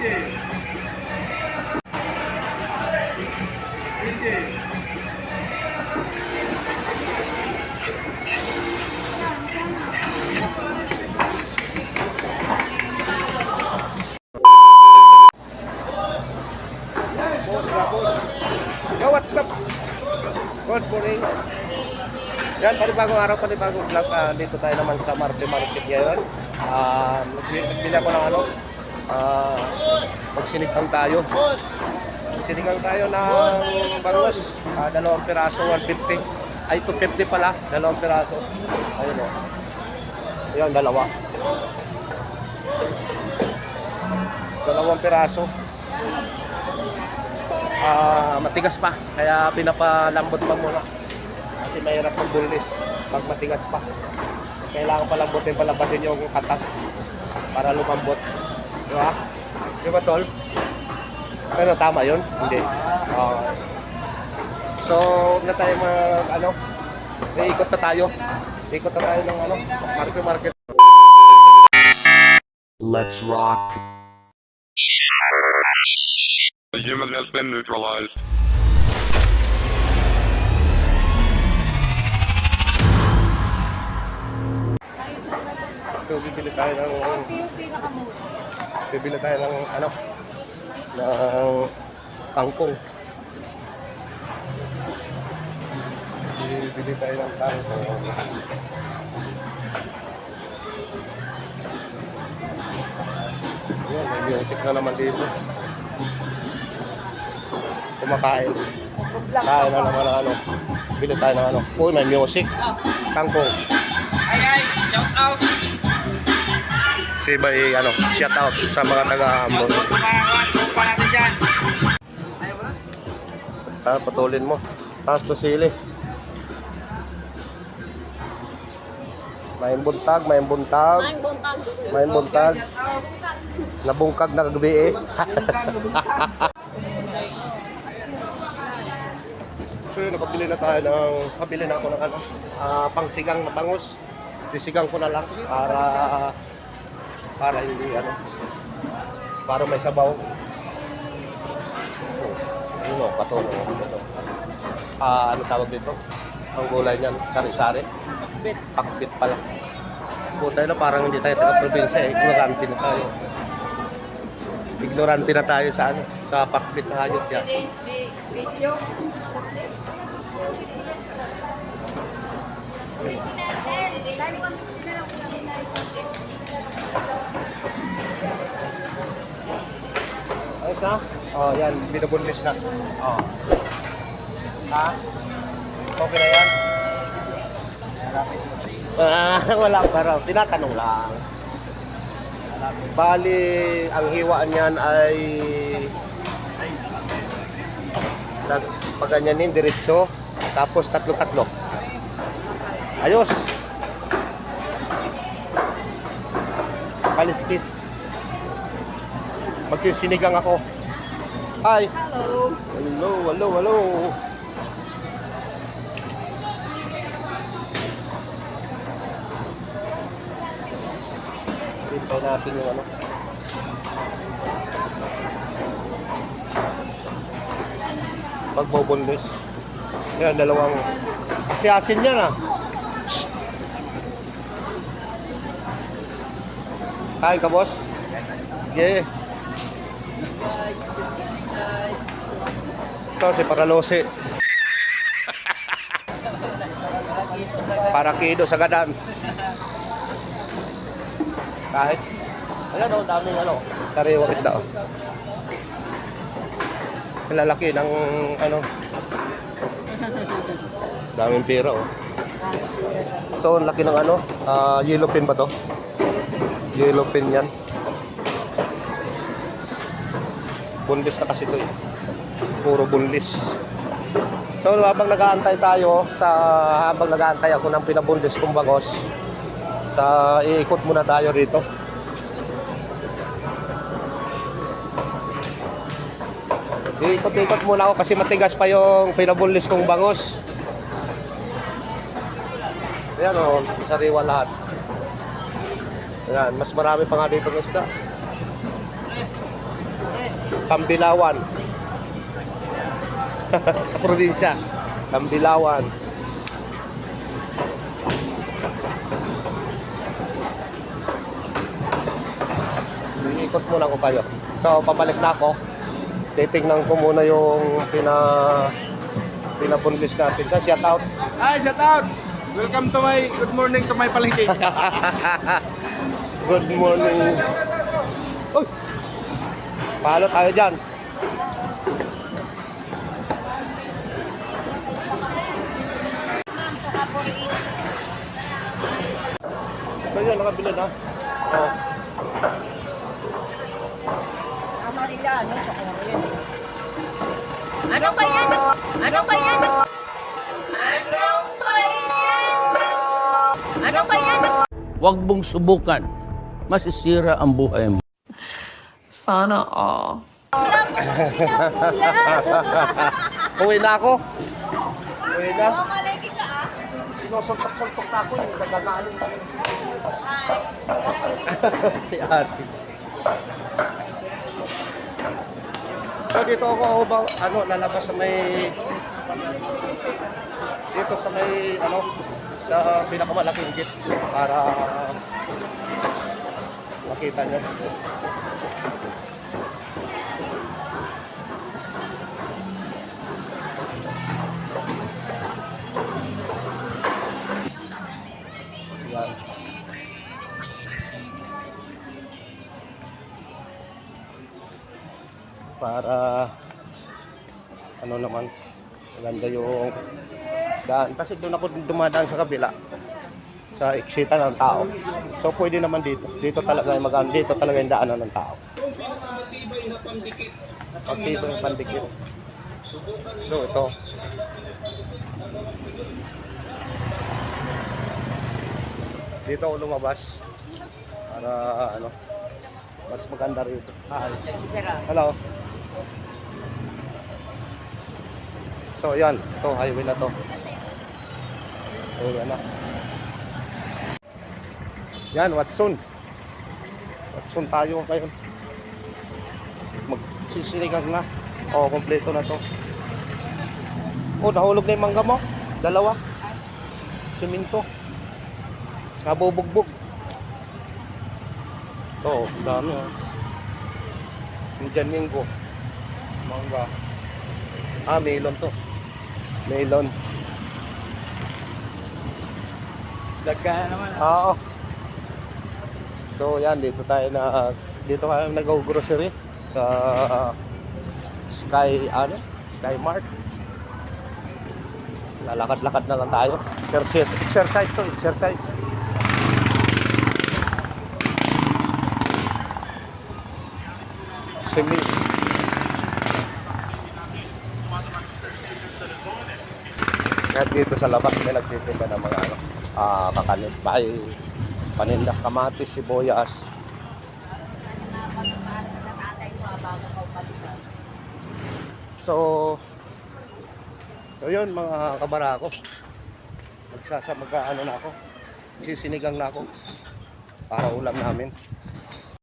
Up? Good morning. Yan, panibagong araw, panibagong vlog. Ah, dito tayo naman sa Marte Market ngayon. Nagbi- nagbili ako ng ano, ah, magsinigang tayo. Magsinigang tayo ng bangus. Ah, dalawang piraso, 150. Ay, 250 pala, dalawang piraso. Ayun o. Yan, dalawa. Dalawang piraso. Ah, matigas pa, kaya pinapalambot pa muna. Kasi mahirap magbulis pag matigas pa. Kailangan palambutin, palabasin yung katas para lumambot. Di ba? Di ba, Tol? Ano, tama yun? Hindi. Ah. so, huwag na tayo mag, ano, ikot na tayo. Ikot na tayo ng, ano, market market. Let's rock. The human has been neutralized. So, bibili tayo ng, bibili tayo ng, ano, ng kangkong. Bibili tayo ng kangkong. Yun, may music na naman dito. Kumakain. Kain na naman ano. Bili tayo ng ano. Uy, may music. Kangkong. Hi guys, shout out Si Bay, ano, shout out sa mga taga-Ambon. Ah, patulin mo. Taas to sili. May buntag, may buntag, Maing buntag. may buntag. Nabungkag na kagabi eh. so yun, nakabili na tayo ng, kabili na ako ng ano, ah, pangsigang na bangus. Sisigang ko na lang para, para hindi ano, para may sabaw. Oh, Ano, patulo. Ito. Ah, ano tawag dito? Ang gulay niyan, sari-sari. Bit. Pakbit pala. Buta na parang hindi tayo taga-probinsya eh. Ignorante na tayo. Ignorante na tayo sa ano, sa pakbit na hayop yan. Ayos na? Oh, yan. Binubunlis na. Oh. Ha? Okay na yan? Ah, wala pa raw. Tinatanong lang. Bali, ang hiwaan niyan ay nag paganyanin diretso tapos tatlo-tatlo. Ayos. Kaliskis. Magsisinigang ako. Hi. Hello. Hello, hello, hello. Hintay natin yung ano. Pagbobondes. Yan, dalawang... Kasi asin yan ah. Shh. Kain ka, Ito si Paralose. Para kido sa gadan. Kahit. Ayan o, daming ano, sariwang isda o. Ang lalaki ng ano. Daming pera o. So, ang laki ng ano, ah, yellow pin ba to? Yellow pin yan. Bundis na kasi ito eh. Puro bunlis. So habang nag-aantay tayo sa habang nag-aantay ako ng pinabundis kong bagos sa iikot muna tayo rito. Iikot-ikot muna ako kasi matigas pa yung pinabundis kong bangos. Ayan o, sariwa lahat. Ayan, mas marami pa nga dito ng isda. Tambilawan. sa probinsya. Tambilawan. Iikot muna ko kayo. Ito, pabalik na ako. Titingnan ko muna yung pina pinapunlis natin. Sa shout out. Hi, shout out! Welcome to my, good morning to my palengke. Good morning. Uy! Paano tayo dyan? So yun, nakabili na. Oh. Ano ba yan? Ano ba yan? Ano ba yan? Ano ba yan? Huwag mong subukan. Masisira ang buhay mo. Sana all. Uwi na ako. Uwi na. Sinusuntok-suntok na ako. Yung nagagaling na. si ate. So dito ako ba, ano, lalabas sa may dito sa may ano sa pinakamalaking gate para makita nyo. Para ano naman maganda yung daan kasi doon ako dumadaan sa kabila sa eksita ng tao. So pwede naman dito. Dito talaga yung maganda. Dito talaga yung daanan ng tao. Pagtibay yung pandikit. So ito. Dito ako lumabas para ano mas maganda rito. Hi. Hello. So yan, ito highway na to. Highway na. Yan, Watson. Watson tayo ngayon. Magsisiligang na. Oo, kompleto na to. Oh, nahulog na yung mangga mo. Dalawa. Siminto. Nabubugbog. Oo, oh, dami ah. Indian Mingo. Mangga. Ah, melon to. Melon. Dagka na naman. Oo. So yan, dito tayo na dito tayo nag-grocery sa Sky ano? Sky Mart. Lalakad-lakad na lang tayo. Exercise, exercise to, exercise. Simi. Dito sa labas may nagtitinda ng mga ano, ah kakalit, bay, paninda, kamatis, sibuyas. So, so yun mga kabara ko. Magsasa, mag ano na ako. Sisinigang na ako. Para ulam namin.